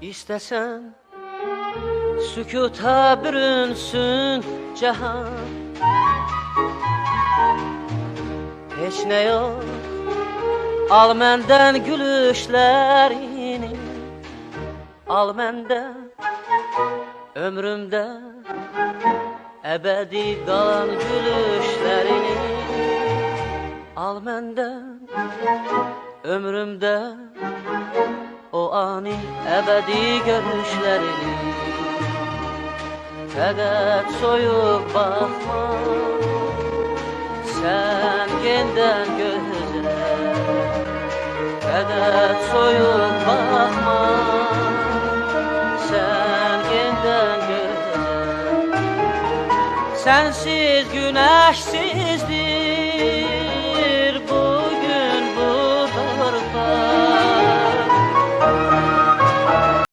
İstesen Sükuta bürünsün cihan Heç ne yok Al menden gülüşlerini Al menden Ömrümde Ebedi kalan gülüşlerini Al menden Ömrümde Ani ebedi görüşlerini. Fakat soyup bakma Sen genden güzel Fakat soyup bakma Sen genden güzel Sensiz güneşsiz